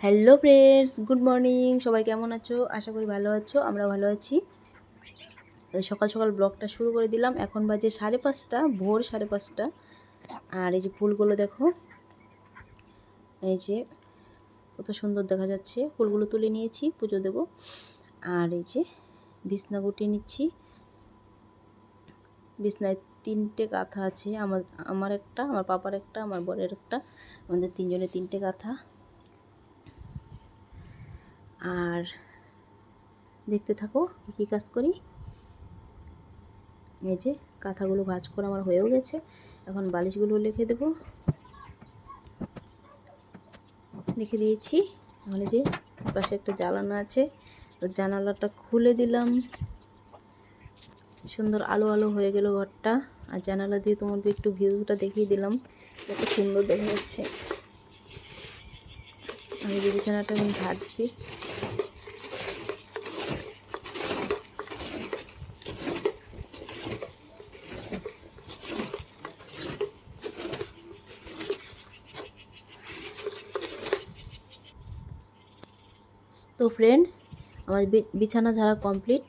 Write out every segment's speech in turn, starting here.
Hello friends, good morning. সবাই কেমন আছো? আশা করি ভালো আছো আমরা ভালো আছি। সকাল সকাল ব্লগটা শুরু করে দিলাম। এখন বাজে সাড়ে পাঁচটা, ভোর সাড়ে পাঁচটা। আর এই যে ফুলগুলো দেখো, এই যে কত সুন্দর দেখা যাচ্ছে। ফুলগুলো তুলে নিয়েছি, পুজো দেব। আর এই যে বিছনা গুটিয়ে নিচ্ছি। বিছনায় তিনটে কাঁথা আছে, আমার আমার একটা, আমার পাপার একটা, আমার বরের একটা। আমাদের তিনজনের তিনটে কাঁথা আর দেখতে থাকো, কী কাজ করি? এই যে কাঁথাগুলো ভাজ করে আমার হয়েও গেছে। এখন বালিশগুলো লিখে দেব। লিখে দিয়েছি। এখন যে পাশে একটা জ্বালানা আছে জানালাটা খুলে দিলাম। সুন্দর আলো আলো হয়ে গেল ঘরটা। আর জানালা দিয়ে তোমাদের একটু ভিউটা দেখিয়ে দিলাম, কত সুন্দর দেখা যাচ্ছে। আমি যে বিছানাটা আমি ঝাড়ছি তো ফ্রেন্ডস আমার বিছানা ঝাড়া কমপ্লিট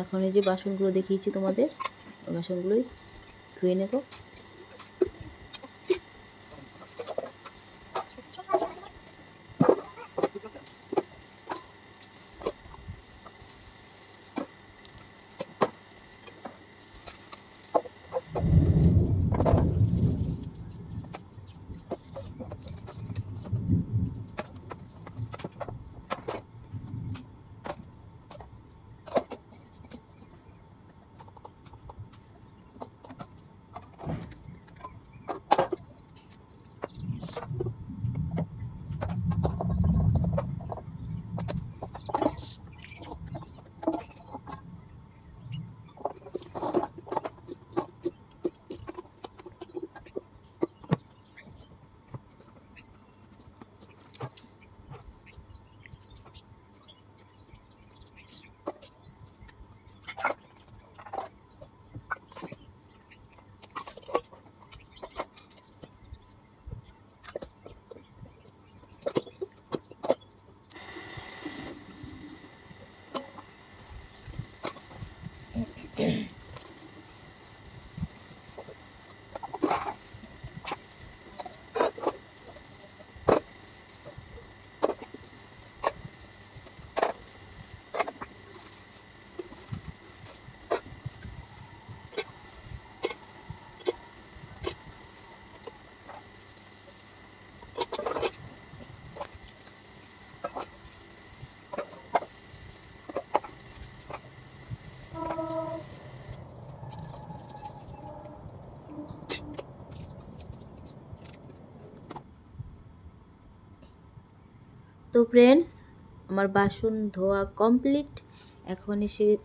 এখন এই যে বাসনগুলো দেখিয়েছি তোমাদের বাসনগুলোই ধুয়ে নেব। Yeah. তো ফ্রেন্ডস আমার বাসন ধোয়া কমপ্লিট এখন এসে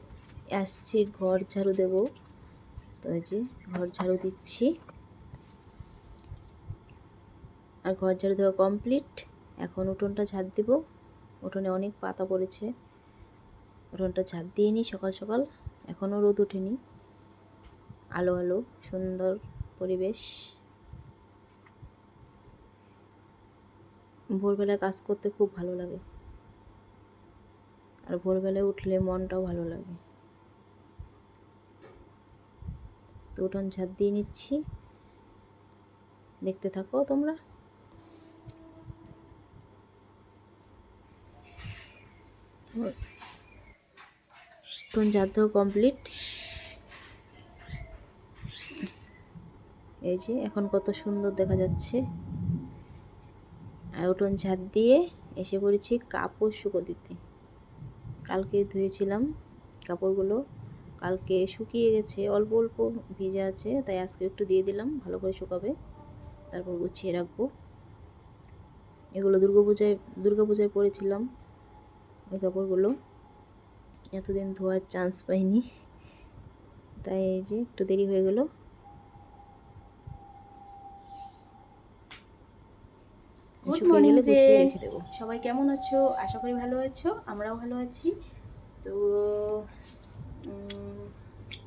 আসছি ঘর ঝাড়ু দেব। তো এই যে ঘর ঝাড়ু দিচ্ছি। আর ঘর ঝাড়ু দেওয়া কমপ্লিট এখন উঠোনটা ঝাড় দেব। উঠোনে অনেক পাতা পড়েছে। উঠোনটা ঝাড় দিয়ে নিই সকাল সকাল। এখনও রোদ ওঠেনি। আলো আলো, সুন্দর পরিবেশ। ভোরবেলায় কাজ করতে খুব ভালো লাগে। আর ভোরবেলায় উঠলে মনটাও ভালো লাগে। তো উঠোন ঝাঁট দিয়ে নিচ্ছি। দেখতে থাকো তোমরা। উঠোন ঝাঁট দেওয়া কমপ্লিট এই যে, এখন কত সুন্দর দেখা যাচ্ছে। আর উঠোন ঝাঁট দিয়ে এসে পড়েছি কাপড় শুকো দিতে। কালকে ধুয়েছিলাম কাপড়গুলো। কালকে শুকিয়ে গেছে, অল্প অল্প ভিজে আছে, তাই আজকে একটু দিয়ে দিলাম, ভালো করে শুকাবে। তারপর গুছিয়ে রাখব। এগুলো দুর্গাপূজায় দুর্গাপূজায় পরেছিলাম ওই কাপড়গুলো। এতদিন ধোয়ার চান্স পাইনি। তাই এই যে একটু দেরি হয়ে গেলো গুড শুকিয়ে মর্নিং সবাই কেমন আছো? আশা করি ভালো আছো আমরাও ভালো আছি। তো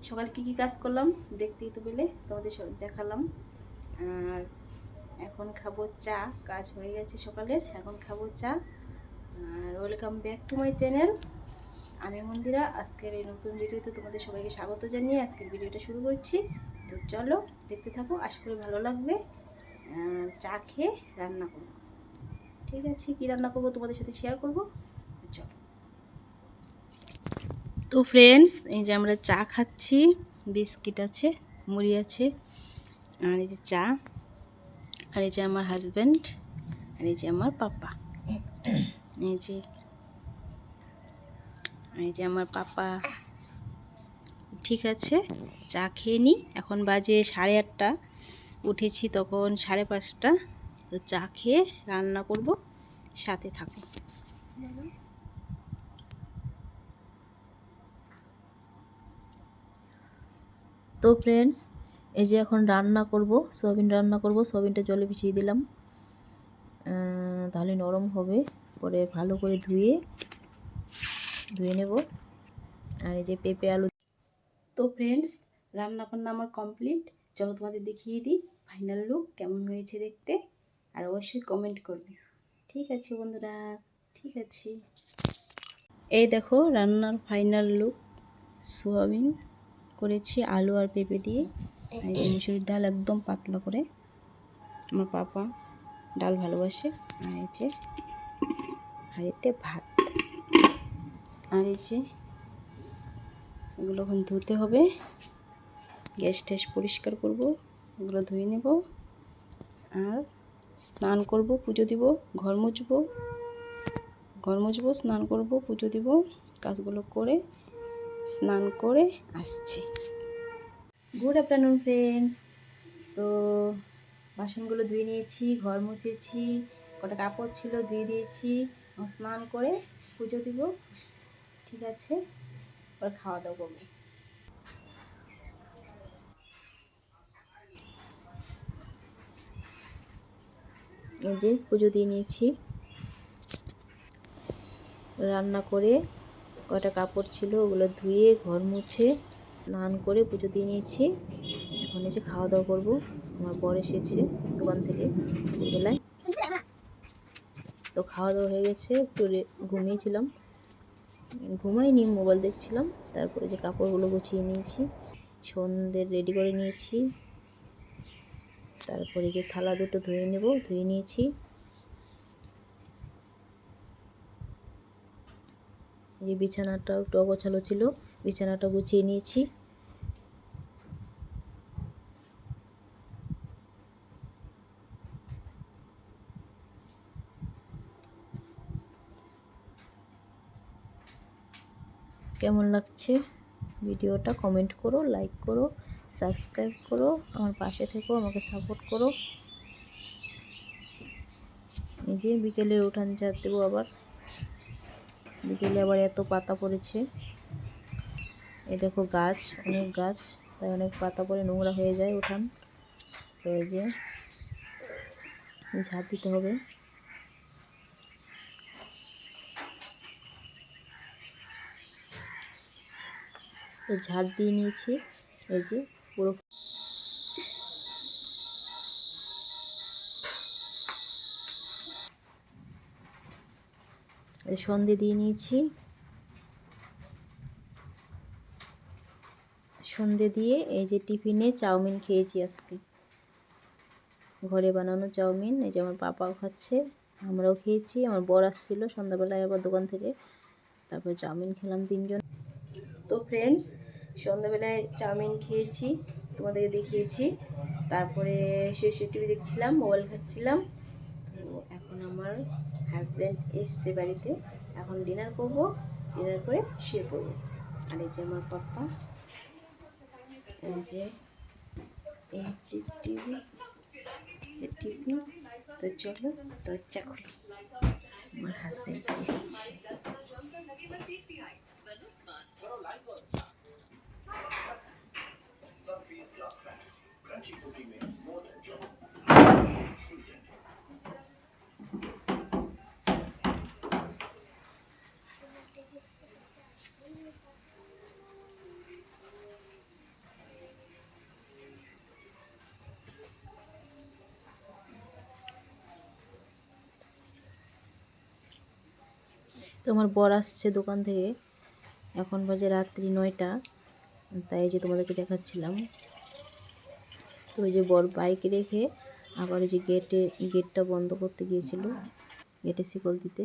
সকালে কী কী কাজ করলাম দেখতেই তো পেলে তোমাদের সব দেখালাম। আর এখন খাব চা কাজ হয়ে গেছে সকালের এখন খাব চা। আর welcome back to my channel আমি মন্দিরা। আজকের এই নতুন ভিডিওতে তোমাদের সবাইকে স্বাগত জানিয়ে আজকের ভিডিওটা শুরু করছি। তো চলো দেখতে থাকো আশা করি ভালো লাগবে। চা খেয়ে রান্না করব। ঠিক আছে, কী রান্না করব তোমাদের সাথে শেয়ার করব? তো ফ্রেন্ডস এই যে আমরা চা খাচ্ছি, বিস্কিট আছে, মুড়ি আছে, আর এই যে চা, আর এই যে আমার হাজব্যান্ড আর এই যে আমার পাপা এই যে এই যে আমার পাপা ঠিক আছে, চা খেয়ে নিই এখন বাজে সাড়ে আটটা, উঠেছি তখন সাড়ে পাঁচটা। তো চা খেয়ে রান্না করব, সাথে থাকো। তো ফ্রেন্ডস এই যে এখন রান্না করব, সোয়াবিন রান্না করব, সোয়াবিনটা জলে ভিজিয়ে দিলাম। তাহলে নরম হবে, পরে ভালো করে ধুয়ে ধুয়ে নেব। আর এই যে পেঁপে আলু তো ফ্রেন্ডস রান্না বান্না আমার কমপ্লিট চলো তোমাদের দেখিয়ে দিই ফাইনাল লুক কেমন হয়েছে দেখতে। আর অবশ্যই কমেন্ট করবে। ঠিক আছে বন্ধুরা, ঠিক আছে। এই দেখো রান্নার ফাইনাল লুক সোয়াবিন করেছি আলু আর পেঁপে দিয়ে। মুসুরির ডাল একদম পাতলা করে। আমার পাপা ডাল ভালোবাসে। আর এই যে হাঁড়িতে ভাত। আর এই যে এগুলো এখন ধুতে হবে। গ্যাস ট্যাস পরিষ্কার করব। এগুলো ধুয়ে নেব। আর স্নান করব, পুজো দিব, ঘর মুছবো ঘর মুছবো, স্নান করব, পুজো দিব, কাজগুলো করে স্নান করে আসছি। গুড আফটারনুন ফ্রেন্ডস তো বাসনগুলো ধুয়ে নিয়েছি, ঘর মুছেছি, কটা কাপড় ছিল ধুয়ে দিয়েছি, স্নান করে পুজো দিব, ঠিক আছে? এবার খাওয়া দাওয়া করব। এই যে পুজো দিয়ে নিয়েছি। রান্না করে কটা কাপড় ছিল ওগুলো ধুয়ে ঘর মুছে স্নান করে পুজো দিয়ে নিয়েছি। এখন এসে খাওয়া দাওয়া করব। আমার বর এসেছে দোকান থেকে বিকেলায় তো খাওয়া দাওয়া হয়ে গেছে, একটু ঘুমিয়েছিলাম। ঘুমাইনি, মোবাইল দেখছিলাম। তারপরে যে কাপড়গুলো গুছিয়ে নিয়েছি, সন্ধ্যে রেডি করে নিয়েছি। তারপরে যে থালা দুটো ধুয়ে নেব, ধুয়ে নিয়েছি। যে বিছানাটা একটু অগোছালো ছিল, বিছানাটা গুছিয়ে নিয়েছি। কেমন লাগছে ভিডিওটা? কমেন্ট করো, লাইক করো। সাবস্ক্রাইব করো, আমার পাশে থেকো, আমাকে সাপোর্ট করো। যে বিকেলে উঠান ঝাড় দেবো আবার। বিকেলে আবার এত পাতা পড়েছে। এ দেখো গাছ, অনেক গাছ, তাই অনেক পাতা পড়ে নোংরা হয়ে যায় উঠান। তো এই যে ঝাড় দিতে হবে। ঝাড় দিয়ে নিয়েছি, এই যে পুরো সন্ধে দিয়ে নিয়েছি। সন্ধে দিয়ে এই যে টিফিনে চাউমিন খেয়েছি আজকে। ঘরে বানানো চাউমিন, এই যে আমার পাপাও খাচ্ছে, আমরাও খেয়েছি, আমার বর আসছিল সন্ধ্যাবেলায় আবার দোকান থেকে, তারপরে চাউমিন খেলাম তিনজন। তো ফ্রেন্ডস সন্ধ্যাবেলায় চাউমিন খেয়েছি, তোমাদেরকে দেখিয়েছি। তারপরে শুয়ে টিভি দেখছিলাম, মোবাইল খাচ্ছিলাম তো এখন আমার হাজব্যান্ড এসছে বাড়িতে। এখন ডিনার করব ডিনার করে শুয়ে পড়ব। আর এই যে আমার পাপ্পা, এই যে এই যে টিভি টিভি তো চলো দরজা খুলি। আমার হাজব্যান্ড এসেছে। তোমার বর আসছে দোকান থেকে। এখন বাজে রাত্রি নয়টা। তাই যে তোমাদেরকে দেখাচ্ছিলাম। ওই যে বর বাইক রেখে আবার ওই যে গেটে গেটটা বন্ধ করতে গিয়েছিল গেটে শিকল দিতে।